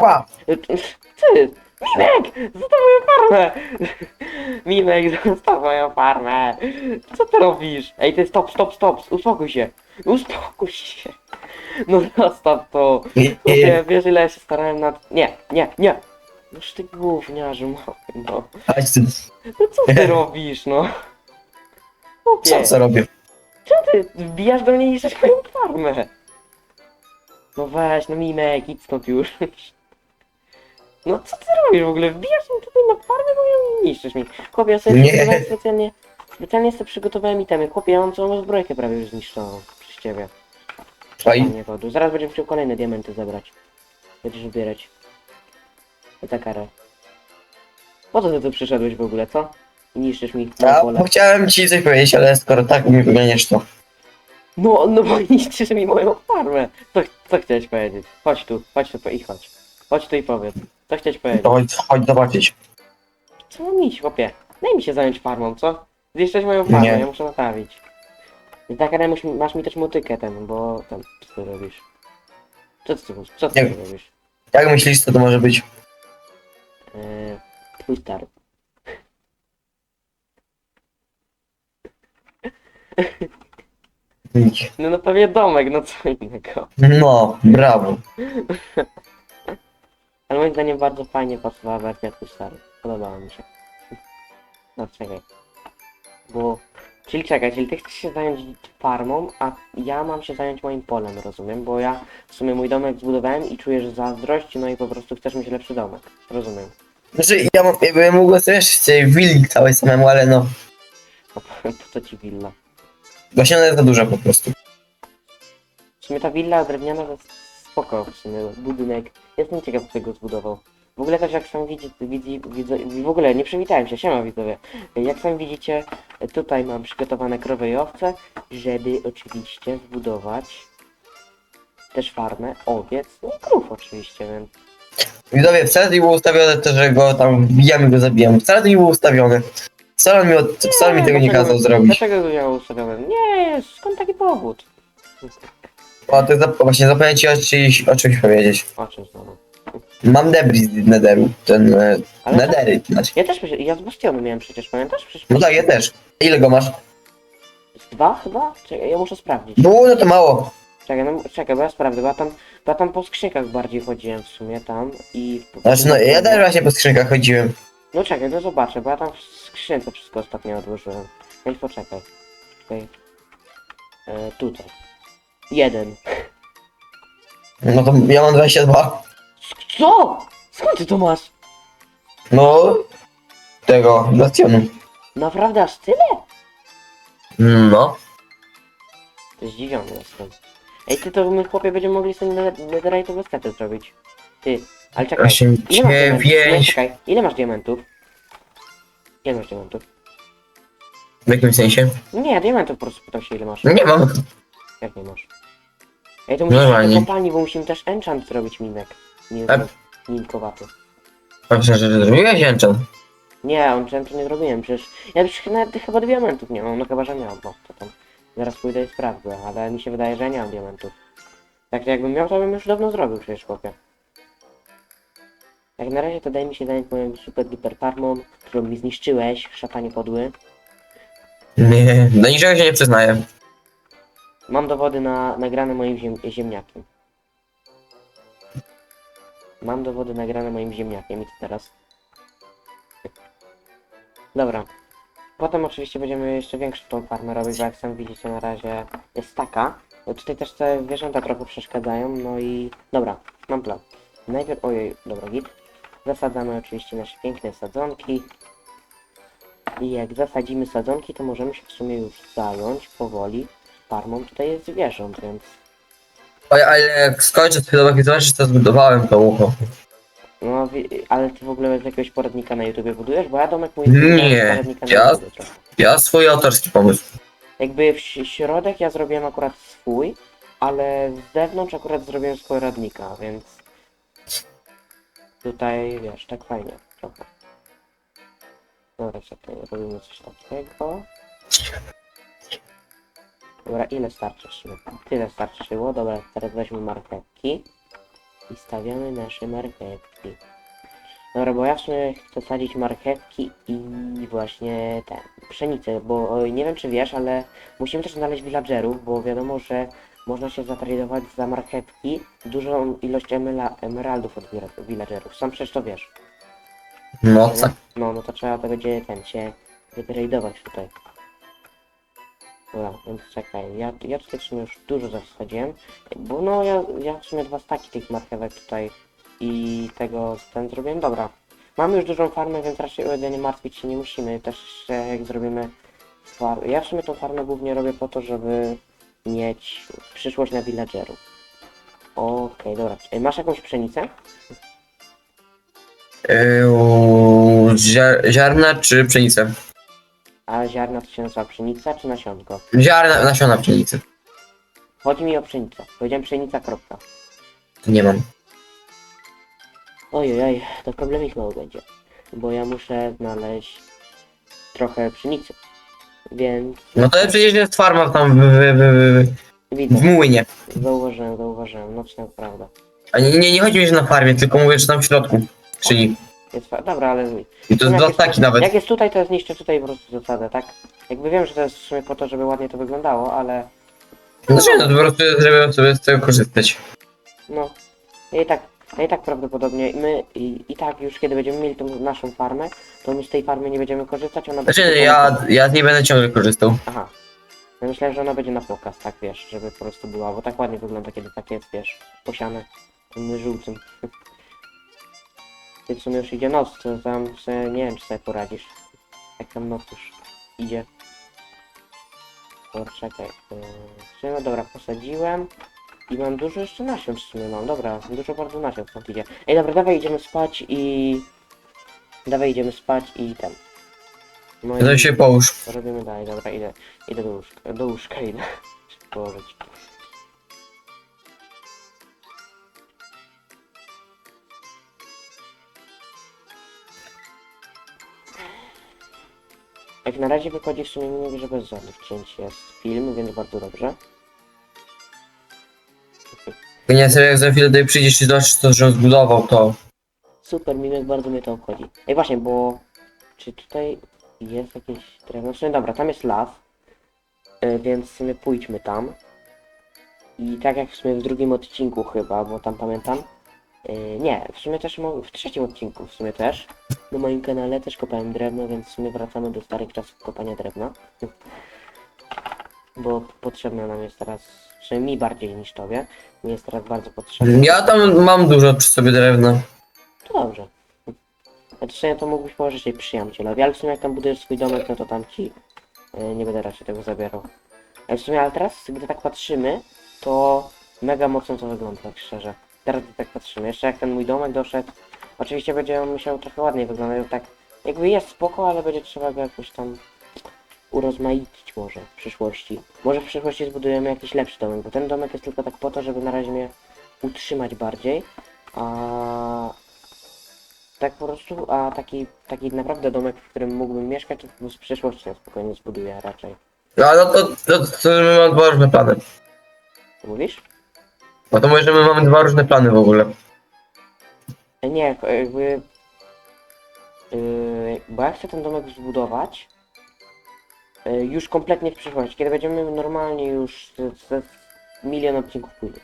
Ła! Ty! Mimek! Zostaw moją farmę! Mimek, zostaw moją farmę! Co ty robisz? Ej, ty stop, stop, stop! Uspokój się! Uspokój się! No zostaw to! Chłopie, wiesz ile ja się starałem nad... Nie, nie, nie! Noż ty gówniarzu, mały, no. No co ty robisz, no? Chłopie, Co, co robię? co ty wbijasz do mnie i niszczysz moją farmę? No weź, no Mimek, idź stąd już. No co ty robisz w ogóle? Wbijasz mi tutaj na farmę, bo ją niszczysz mi. Chłopie, ja sobie Nie. przygotowałem specjalnie, specjalnie sobie przygotowałem itemy. Chłopie, ja mam całą zbrojkę prawie już zniszczoną przez ciebie. Oj. Panie. Zaraz będziemy chciał kolejne diamenty zabrać. Będziesz zbierać. I ta kara. Po co ty tu przyszedłeś w ogóle, co? I niszczysz mi moje A, pole. bo chciałem ci coś powiedzieć, ale skoro tak mi wymieniasz to. No, no bo niszczysz mi moją farmę. Co, co chciałeś powiedzieć? Chodź tu, chodź tu i chodź. Chodź tu i powiedz. Co chciałeś powiedzieć? To chodź, chodź zobaczyć. Co mam iść, chłopie? Daj mi się zająć farmą, co? Zniszczyć moją farmę, Nie. ja muszę naprawić. I tak, ale muś, masz mi też motykę ten, bo ten, co ty robisz? Co ty, co ty Nie. robisz? Jak myślisz, co to może być? Eee, twój stary. No no pewnie domek, no co innego. No, brawo. Ale moim zdaniem bardzo fajnie pasowała wersja twój stary. Podobała mi się. No czekaj. Bo... Czyli czekaj, czyli ty chcesz się zająć farmą, a ja mam się zająć moim polem, rozumiem? Bo ja w sumie mój domek zbudowałem i czujesz zazdrość, no i po prostu chcesz mieć lepszy domek. Rozumiem. Znaczy, ja, mam- ja bym mógł sobie jeszcze wilk całej samemu, ale no. A po, po co ci willa? Właśnie ona jest za duża po prostu. W sumie ta willa drewniana to jest spoko w sumie, budynek. Jestem ciekaw kto go zbudował. W ogóle też jak sam widzi, widzi, widzę, w ogóle nie przywitałem się, siema widzowie. Jak sam widzicie, tutaj mam przygotowane krowy i owce, żeby oczywiście zbudować też farmę, owiec, no i krów oczywiście, więc Widzowie, wcale nie było ustawione to, że go tam wbijamy, go zabijamy. Wcale to nie było ustawione. Wcale mi, od, wcale mi tego nie dlaczego- kazał zrobić. Dlaczego go miało ustawione? Nie, skąd taki powód? O, to zap właśnie zapomniałem ci o czymś, o czymś powiedzieć. O czym znowu? Mam debris z Netheru. Ten... e, Ale Nethery, znaczy. ja też, myślę- ja z Bastionu miałem przecież, pamiętasz? Przecież No tak, ja też. Ile go masz? Dwa chyba? Czekaj, ja muszę sprawdzić. Było, no to mało. Czekaj, no, czekaj, bo ja sprawdzę, bo ja tam, bo ja tam po skrzynkach bardziej chodziłem w sumie tam i... Znaczy, no ja też właśnie po skrzynkach chodziłem. No czekaj, no zobaczę, bo ja tam w skrzynce wszystko ostatnio odłożyłem. Weź poczekaj. Czekaj. E, tutaj. Jeden. No to ja mam 22. Co? Skąd ty to masz? No... Tego, Bastionu. Naprawdę aż tyle? No. To zdziwiony jestem. Ej, ty to my chłopie będziemy mogli sobie netherite'owe sklepy zrobić. Ty, ale czekaj. Osiem, Ile masz diamentów? Nie, dziewięć. czekaj, ile masz diamentów? Ile masz diamentów? W jakim sensie? Nie, diamentów po prostu pytam się ile masz. Nie mam. Jak nie masz? Ej, to musisz Normalnie. do kopalni, bo musimy też enchant zrobić minek. Nie, Tak. minkowaty. Dobrze, że zrobiłeś enchant. Nie, enchantu nie zrobiłem, przecież ja już nawet chyba diamentów nie mam, no chyba, że miał, no to tam. Zaraz pójdę i sprawdzę, ale mi się wydaje, że nie mam diamentów. Tak jakbym miał, to bym już dawno zrobił przecież chłopie. Jak na razie to daj mi się zająć moją super duper farmą, którą mi zniszczyłeś, szatanie podły. Nie, do niczego się nie przyznaję. Mam dowody na nagrane moim ziem ziemniakiem. Mam dowody nagrane moim ziemniakiem i co teraz? Dobra. Potem oczywiście będziemy jeszcze większą tą farmę robić, bo jak sam widzicie na razie jest taka. No tutaj też te zwierzęta trochę przeszkadzają, no i... Dobra, mam plan. Najpierw... Ojej, dobra, git. Zasadzamy oczywiście nasze piękne sadzonki. I jak zasadzimy sadzonki, to możemy się w sumie już zająć powoli farmą tutaj jest zwierząt, więc Oj, ale jak skończę chwilowo i zobaczysz co zbudowałem to ucho. no wi- ale ty w ogóle z jakiegoś poradnika na YouTube budujesz? Bo ja domek mój Nie, z poradnika na ja- trochę. Ja swój autorski pomysł. Jakby w ś- środek ja zrobiłem akurat swój, ale z zewnątrz akurat zrobiłem z poradnika, więc tutaj wiesz, tak fajnie trochę. Dobra, czekaj, robimy coś takiego. Dobra, ile starczy? Tyle starczyło. Dobra, teraz weźmy marchewki. I stawiamy nasze marchewki. Dobra, bo ja w sumie chcę sadzić marchewki i właśnie te pszenicę, bo o, nie wiem czy wiesz, ale musimy też znaleźć villagerów, bo wiadomo, że można się zatradować za marchewki dużą ilość emela- emeraldów od villa- villagerów. Sam przecież to wiesz. No, No, tak. no, no to trzeba to będzie ten się wytradować tutaj. Dobra, więc czekaj, ja, ja tutaj w sumie już dużo zasadziłem, bo no ja, ja w sumie dwa staki tych marchewek tutaj i tego ten zrobiłem, dobra. Mamy już dużą farmę, więc raczej o jedzenie martwić się nie musimy, też e, jak zrobimy farmę. Ja w sumie tą farmę głównie robię po to, żeby mieć przyszłość na villagerów. Okej, dobra. E, Masz jakąś pszenicę? Yy, zia- ziarna czy pszenicę? A ziarna to się nazywa pszenica czy nasionko? Ziarna, nasiona pszenicy. Chodzi mi o pszenicę. Powiedziałem pszenica, kropka. Nie mam. Ojej, to problemik mały będzie. Bo ja muszę znaleźć trochę pszenicy. Więc No to przecież jest farma tam w, w, w, w, widzę. młynie. Zauważyłem, zauważyłem. No to prawda. A nie, nie, nie chodzi mi, że na farmie, tylko mówię, że tam w środku. Czyli. Dobra, ale... I to jest dwa jest- staki nawet. Jak jest tutaj, to zniszczę tutaj po prostu zasadę, tak? Jakby wiem, że to jest w sumie po to, żeby ładnie to wyglądało, ale... Znaczy, no to po prostu żeby sobie z tego korzystać. No, ja i tak, ja i tak prawdopodobnie my i, i tak już kiedy będziemy mieli tą naszą farmę, to my z tej farmy nie będziemy korzystać, ona Znaczy, będzie... ja, ja z niej będę ciągle korzystał. Aha. Ja myślałem, że ona będzie na pokaz, tak wiesz, żeby po prostu była, bo tak ładnie wygląda, kiedy tak jest, wiesz, posiane tym żółtym. Ty w sumie już idzie noc, to tam sobie, nie wiem, czy sobie poradzisz. Jak tam noc już idzie. O, czekaj. Yy, sumie, no dobra, posadziłem. I mam dużo jeszcze nasion w sumie mam, dobra, dużo bardzo nasion stąd idzie. Ej, dobra, dawaj idziemy spać i... Dawaj idziemy spać i ten. No To się połóż. robimy dalej? Dobra, idę, idę do łóżka, do łóżka idę położyć. Jak na razie wychodzi w sumie mimo, że bez żadnych cięć jest film, więc bardzo dobrze. Nie sobie jak za chwilę tutaj przyjdziesz i zobaczysz to, że zbudował to. Super, Mimek, bardzo mnie to obchodzi. Ej, właśnie, bo... Czy tutaj jest jakieś drewno? Sumie dobra, tam jest las. y, Więc w sumie pójdźmy tam. I tak jak w sumie w drugim odcinku chyba, bo tam pamiętam. Y, Nie, w sumie też w trzecim odcinku w sumie też. Na moim kanale też kopałem drewno, więc w sumie wracamy do starych czasów kopania drewna. Bo potrzebne nam jest teraz, przynajmniej mi bardziej niż tobie, mi jest teraz bardzo potrzebne. Ja tam mam dużo przy sobie drewna. To dobrze. Znaczy sobie to mógłbyś położyć jej przyjacielowi, ale w sumie jak tam budujesz swój domek, no to tam ci e, nie będę raczej tego zabierał. Ale w sumie, ale teraz, gdy tak patrzymy, to mega mocno to wygląda, tak szczerze. Teraz tak patrzymy, jeszcze jak ten mój domek doszedł, oczywiście będzie on musiał trochę ładniej wyglądać, tak jakby jest spoko, ale będzie trzeba go jakoś tam urozmaicić może w przyszłości. Może w przyszłości zbudujemy jakiś lepszy domek, bo ten domek jest tylko tak po to, żeby na razie mnie utrzymać bardziej, a tak po prostu, a taki, taki naprawdę domek, w którym mógłbym mieszkać, to w przyszłości na spokojnie zbuduję raczej. No no to, to, to my mamy dwa różne plany. Mówisz? Bo to mówię, że my mamy dwa różne plany w ogóle. Nie, jak- jakby... Yy, bo ja chcę ten domek zbudować yy, już kompletnie w przyszłości, kiedy będziemy normalnie już ze, ze milion odcinków pójdzie.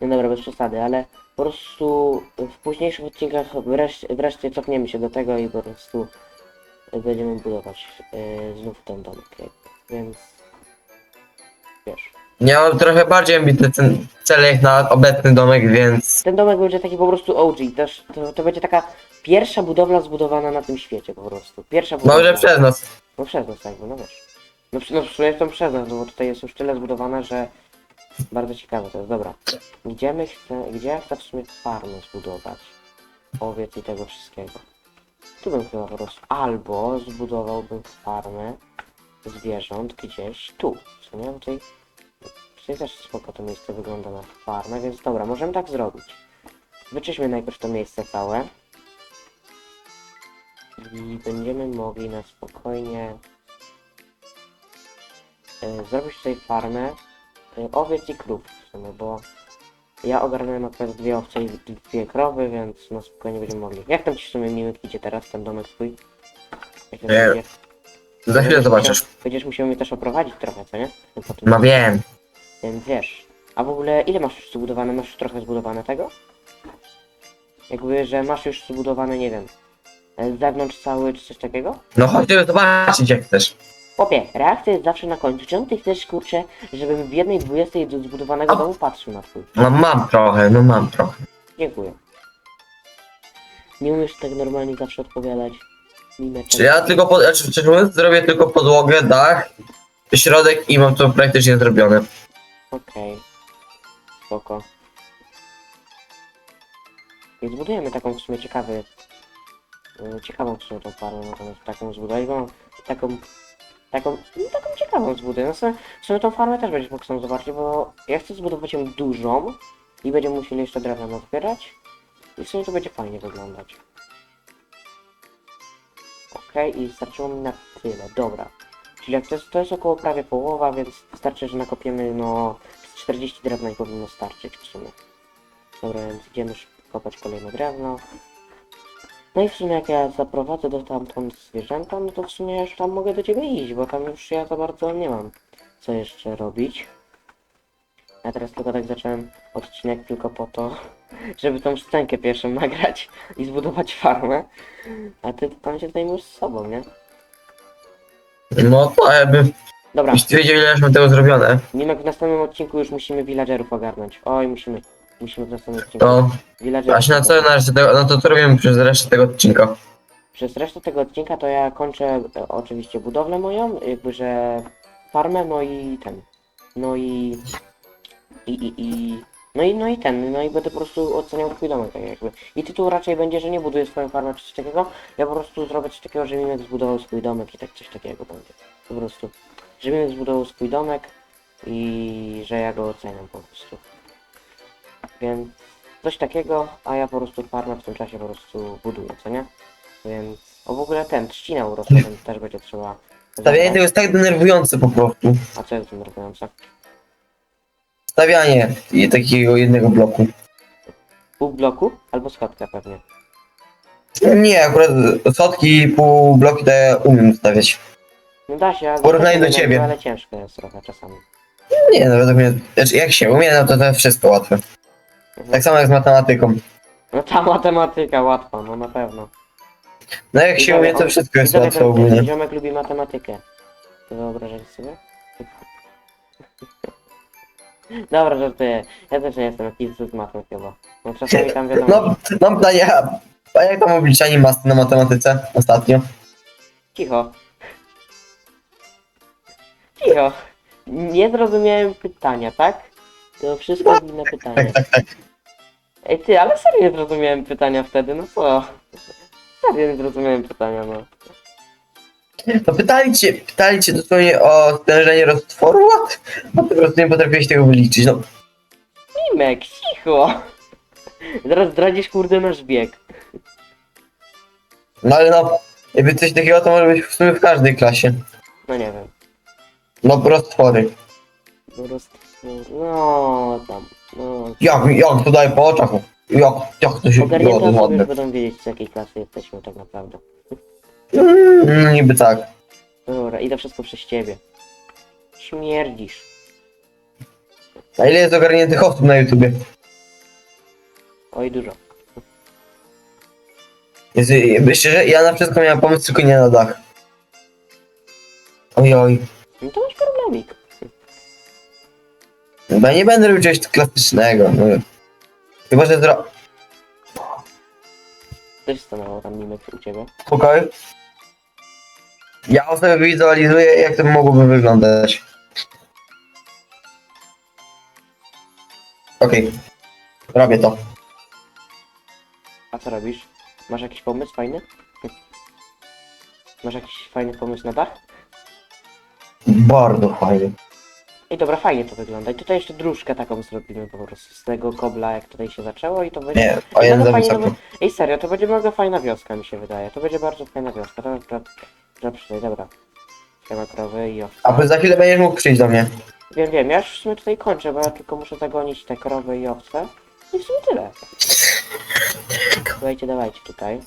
No dobra, bez przesady, ale po prostu w późniejszych odcinkach wreszcie, wreszcie cofniemy się do tego i po prostu będziemy budować yy, znów ten domek. Więc wiesz. Ja mam trochę bardziej ambitne cen- cele jak na obecny domek, więc... Ten domek będzie taki po prostu OG, też to, to będzie taka pierwsza budowla zbudowana na tym świecie po prostu. Pierwsza budowla. Może przez nas. No przez nas jakby, no wiesz. No, przy- no w sumie to przez nas, no bo tutaj jest już tyle zbudowane, że bardzo ciekawe to jest. Dobra. Gdzie my chcę, gdzie ja chcę w sumie farmę zbudować? Owiec i tego wszystkiego. Tu bym chyba po prostu, albo zbudowałbym farmę zwierząt gdzieś tu. Co nie? Tutaj, tutaj też spoko to miejsce wygląda na farmę, więc dobra, możemy tak zrobić. Wyczyśmy najpierw to miejsce całe. I będziemy mogli na spokojnie e, zrobić tutaj farmę e, owiec i krów w sumie, bo Ja ogarnąłem akurat dwie owce i dwie krowy, więc no spokojnie będziemy mogli. Jak tam ci w sumie miły idzie teraz ten domek twój? Jak tam Nie, idzie? Za chwilę Będziesz zobaczysz. Musiał, będziesz musiał mnie też oprowadzić trochę, co nie? Po tym, No wiem. Więc wiesz. A w ogóle ile masz już zbudowane? Masz już trochę zbudowane tego? Jakby, że masz już zbudowane, nie wiem, z zewnątrz cały czy coś takiego? No chodź żeby zobaczyć jak chcesz. Opie, reakcja jest zawsze na końcu. Czemu ty chcesz, kurczę, żebym w jednej dwudziestej do zbudowanego O. domu patrzył na twój? No mam trochę, no mam trochę. Dziękuję. Nie umiesz tak normalnie zawsze odpowiadać. Mimeczek. Czy ja tylko, pod, znaczy, szczerze mówiąc, zrobię tylko podłogę, dach, środek i mam to praktycznie zrobione. Okej. Spoko. I zbudujemy taką w sumie ciekawy... y, Ciekawą w sumie tą farmę, taką zbudować, taką... Taką, no, taką ciekawą zbuduję. No, w sumie- tą farmę też będziesz mógł sam zobaczyć, bo ja chcę zbudować ją dużą i będziemy musieli jeszcze drewno zbierać i w sumie to będzie fajnie wyglądać. Okej, i starczyło mi na tyle, dobra. Jak to jest, to jest około prawie połowa, więc wystarczy, że nakopiemy no z 40 drewna i powinno starczyć w sumie. Dobra, więc idziemy kopać kolejne drewno. No i w sumie jak ja zaprowadzę do tamtąd zwierzęta, no to w sumie już tam mogę do ciebie iść, bo tam już ja za bardzo nie mam co jeszcze robić. Ja teraz tylko tak zacząłem odcinek tylko po to, żeby tą scenkę pierwszą nagrać i zbudować farmę. A ty tam się zajmujesz sobą, nie? No to jakby, Dobra, jeśli wiedział ile już mam tego zrobione, Mimek w następnym odcinku już musimy villagerów ogarnąć. Oj, musimy. Musimy w następnym odcinku. to Villagerów właśnie na co na resztę tego, no to co robimy przez resztę tego odcinka? Przez resztę tego odcinka to ja kończę e, oczywiście budowlę moją, jakby że farmę, no i ten. No i. I, i, i. No i, no i ten, no i będę po prostu oceniał twój domek, tak jakby. I tytuł raczej będzie, że nie buduję swoją farmę czy coś takiego, ja po prostu zrobię coś takiego, że Mimek zbudował swój domek i tak coś takiego będzie. Po prostu. Że Mimek zbudował swój domek i że ja go oceniam po prostu. Więc coś takiego, a ja po prostu farmę w tym czasie po prostu buduję, co nie? Więc, o w ogóle ten, trzcina urosła, więc też będzie trzeba... Stawianie tego jest tak denerwujące po prostu. A co jest denerwujące? Stawianie i takiego jednego bloku. Pół bloku? Albo schodka pewnie. Nie, akurat sotki i pół bloki to ja umiem stawiać. No da się, ale... Porównanie do ciebie. Ale ciężko jest trochę czasami. Nie, no według mnie, znaczy jak się umie, no to to jest wszystko łatwe. Tak samo jak z matematyką. No ta matematyka łatwa, no na pewno. No jak się umie, to wszystko jest łatwe ogólnie. Ziomek lubi matematykę. To wyobrażacie sobie? Dobra, żartuję. Ja też nie jestem jakiś z matmy chyba. No czasami tam wiadomo... No, mam pytanie, a- a jak tam obliczanie masy na matematyce ostatnio? Cicho. Cicho. Nie zrozumiałem pytania, tak? To wszystko jest inne pytanie. Ej ty, ale serio nie zrozumiałem pytania wtedy, no co? Serio nie zrozumiałem pytania, no. To pytali cię, pytali cię dosłownie o stężenie roztworu, a ty po prostu nie potrafiłeś tego wyliczyć, no. Mimek, cicho! Zaraz zdradzisz kurde nasz bieg. No ale no, jakby coś takiego to może być w sumie w każdej klasie. No nie wiem. No roztwory. Po prostu... No tam. No. Jak, jak tutaj po oczach? Jak, jak to się Ogarnięte osoby już będą wiedzieć z jakiej klasy jesteśmy tak naprawdę. Mm, No niby tak. Dobra, idę wszystko przez ciebie. Śmierdzisz. A ile jest ogarniętych osób na YouTubie? Oj, dużo. Jakby szczerze, ja na wszystko miałem pomysł, tylko nie na dach. Oj, oj. No to masz problemik. Ja nie będę robił czegoś klasycznego. No. Chyba, że zro... Co się stanęło tam Mimek u ciebie? Spokoj. Ja sobie wizualizuję, jak to mogłoby wyglądać. Okej. Robię to. A co robisz? Masz jakiś pomysł fajny? Masz jakiś fajny pomysł na dach? Bardzo fajnie. I dobra, fajnie to wygląda. I tutaj jeszcze dróżkę taką zrobimy po prostu z tego kobla, jak tutaj się zaczęło i to będzie... Nie, o jeden mega za fajnie, wysoko. be- Ej, serio, to będzie mega fajna wioska, mi się wydaje. To będzie bardzo fajna wioska. To, to, to, dobra. Siema krowy i owca. A za chwilę będziesz mógł przyjść do mnie. Wiem, wiem, ja już w sumie tutaj kończę, bo ja tylko muszę zagonić te krowy i owce. I w sumie tyle. Dawajcie, dawajcie tutaj.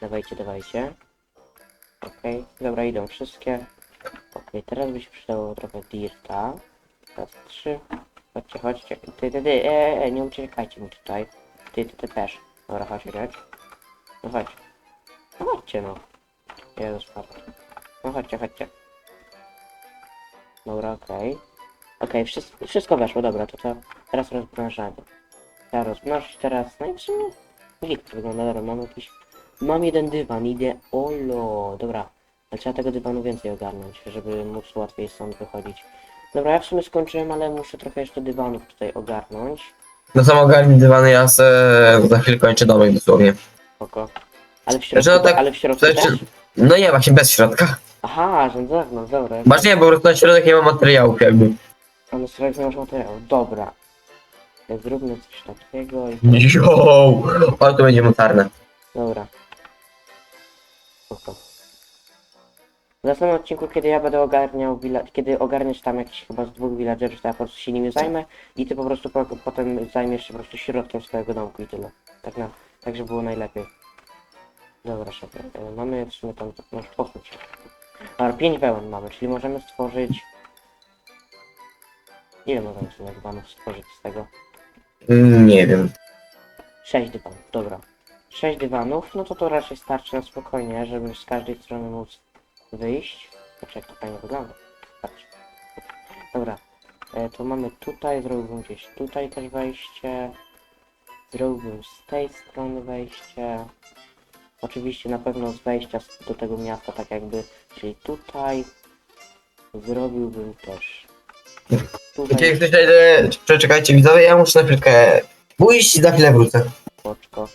Dawajcie, dawajcie. Okej, dobra, idą wszystkie. Okej, teraz by się przydało trochę dirta. Raz, trzy. Chodźcie, chodźcie. Ty, ty, ty, e, e, nie uciekajcie mi tutaj. Ty, ty, ty też. Dobra, chodź, chodź. No chodź. No chodźcie, no. Jezus Maria. No chodźcie, chodźcie. Dobra, okej. Okej, wszystko, wszystko weszło, dobra, to to teraz rozmnażamy. Ja rozmnożyć teraz, no i w sumie git wygląda, dobra, mam jakiś... Mam jeden dywan, idę, olo, dobra. Ale trzeba tego dywanu więcej ogarnąć, żeby móc łatwiej stąd wychodzić. Dobra, ja w sumie skończyłem, ale muszę trochę jeszcze dywanów tutaj ogarnąć. No sam ogarnij dywany, ja se za chwilę kończę domek dosłownie. Spoko. Ale w środku, no tak, ale w środku Znaczy, no nie, właśnie bez środka. Aha, że na zewnątrz, dobra. Masz nie, bo po prostu na środek nie ma materiałów jakby. Ale strajk nie masz materiału. Dobra. Zróbmy coś takiego i... Jo, ale to będzie mocarne. Dobra. Spoko. W następnym odcinku, kiedy ja będę ogarniał kiedy ogarniesz tam jakiś chyba z dwóch villagerów, to ja po prostu się nimi zajmę i ty po prostu po, potem zajmiesz się po prostu środkiem swojego domku i tyle. Tak na... tak żeby było najlepiej. Dobra, szefie. E, Mamy w sumie tam... Masz pochód. Dobra, pięć wełen mamy, czyli możemy stworzyć... Ile możemy w sumie dywanów stworzyć z tego? Mm, Nie wiem. 6 dywanów, dobra. 6 dywanów, no to to raczej starczy na spokojnie, żeby z każdej strony móc wyjść. Znaczy jak to fajnie wygląda. Patrz. Dobra. E, to mamy tutaj, zrobiłbym gdzieś tutaj też wejście. Zrobiłbym z tej strony wejście. Oczywiście na pewno z wejścia do tego miasta tak jakby, czyli tutaj. Zrobiłbym też. Tutaj. Gdzie ktoś idę, przeczekajcie widzowie, ja muszę na chwilkę pójść i za chwilę wrócę. Oczko.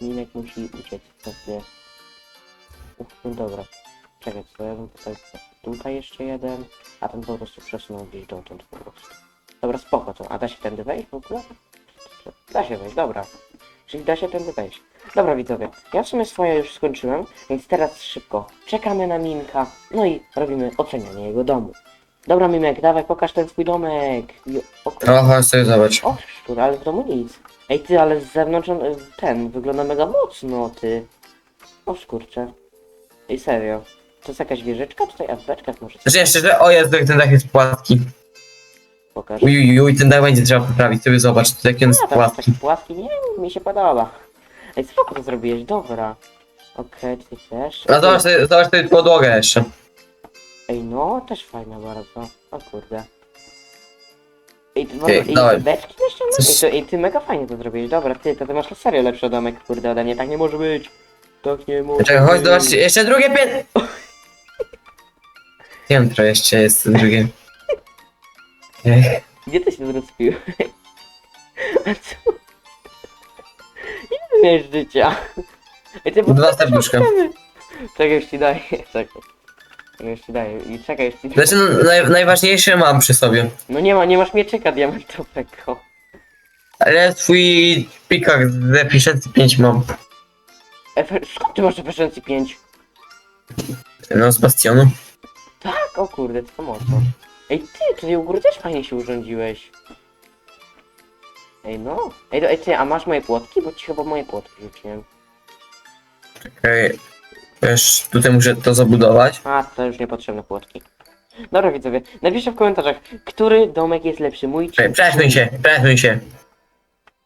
Minek musi uciec pewnie. Uf, no dobra. Czekaj, co ja bym tutaj... Tutaj jeszcze jeden, a ten po prostu przesunął gdzieś dotąd po prostu. Dobra, spoko to. A da się tędy wejść w ogóle? Da się wejść, dobra. Czyli da się tędy wejść. Dobra widzowie, ja w sumie swoje już skończyłem, więc teraz szybko czekamy na Minka, no i robimy ocenianie jego domu. Dobra Mimek, dawaj pokaż ten swój domek. Jo, o, chodź sobie zobacz. O, szczur, ale w domu nic. Ej, ty, ale z zewnątrz on, ten wygląda mega mocno, ty. O, skurcze. Ej, serio. To jest jakaś wieżyczka? Tutaj, a w beczkach może coś Znaczy jeszcze, że o jest ten dach jest płaski. pokaż. Uj, uj, uj, ten dach będzie trzeba poprawić, sobie zobacz, jaki on jest A, tam jest płaski. taki płaski, nie mi się podoba. Ej, spoko to zrobiłeś, dobra. Okej, ty też. A zobacz, sobie- zobacz sobie podłogę jeszcze. Ej, no, też fajna bardzo. O kurde. Ej, ty, Ej, ej, dawaj. te beczki jeszcze no? Coś- Ej, to, ej, ty mega fajnie to zrobiłeś, dobra, ty, to ty masz serio lepszy domek, kurde, ode mnie, tak nie może być. Tak nie może Czekaj, chodź, być. zobacz, jeszcze drugie piętro. Piętro jeszcze jest drugie. Ech, Gdzie ty się zrespiłeś? A co? Miałeś życia? Ej, ty, bo Dwa serduszka. Czekaj, już ci daję, czekaj. Czekaj, już ci daję. I czekaj, już ci Znaczy, no, naj, najważniejsze mam przy sobie. No nie ma, nie masz mieczyka diamentowego. Ale twój pikak z efficiency 5 mam. Efe, skąd ty masz efficiency 5? No, z bastionu. Tak, o kurde, to mocno. Ej, ty, tutaj u góry też fajnie się urządziłeś. Ej, no. Ej, do, ej, ty, a masz moje płotki? Bo ci chyba moje płotki rzuciłem. Czekaj. Wiesz, tutaj muszę to zabudować. A, to już niepotrzebne płotki. Dobra widzowie, napiszcie w komentarzach, który domek jest lepszy, mój czy... Czekaj, przesuń się, przesuń się.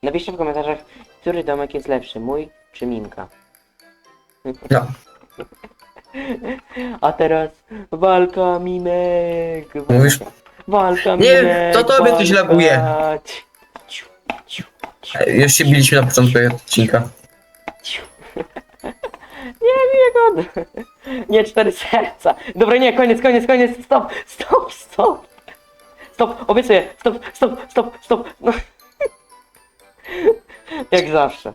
Napiszcie w komentarzach, który domek jest lepszy, mój czy Mimka. No. A teraz walka Mimek. Walka. Mówisz? Walka Nie, Mimek. to tobie coś walka. laguje. Już się biliśmy na początku odcinka. Nie, nie, god. Nie, cztery serca. Dobra, nie, koniec, koniec, koniec. Stop, stop, stop. Stop, obiecuję. Stop, stop, stop, stop. No. Jak zawsze.